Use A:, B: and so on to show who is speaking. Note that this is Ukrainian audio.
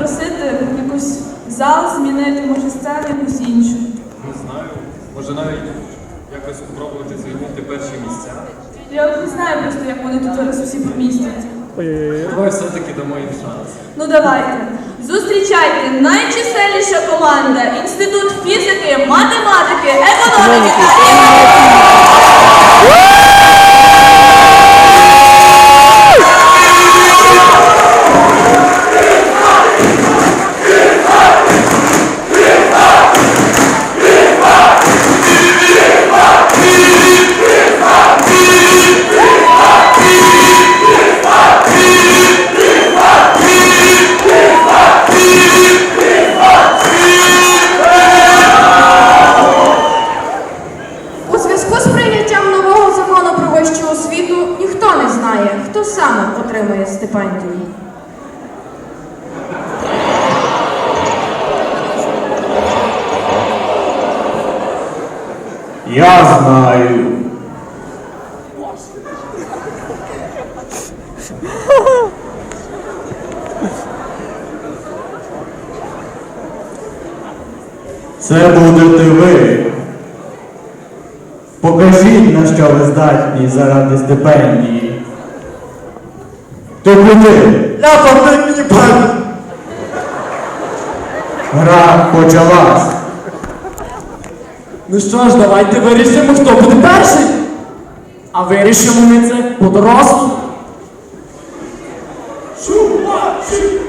A: попросити якусь зал змінити, може сцену якусь іншу.
B: Не знаю. Може навіть якось спробувати займати перші місця.
A: Я от не знаю просто, як вони тут зараз усі помістяться.
B: Давай все-таки дамо їм шанс.
A: Ну давайте. Зустрічайте найчисельніша команда Інститут фізики, математики, економіки та
C: отримує стипендію.
D: Я знаю. Це будете ви. Покажіть, на що ви здатні заради стипендії. Добрити. Ляпав мені пан. Гра почалась.
E: Ну що ж, давайте вирішимо, хто буде перший. А вирішимо ми це по дорослому. Чувачі!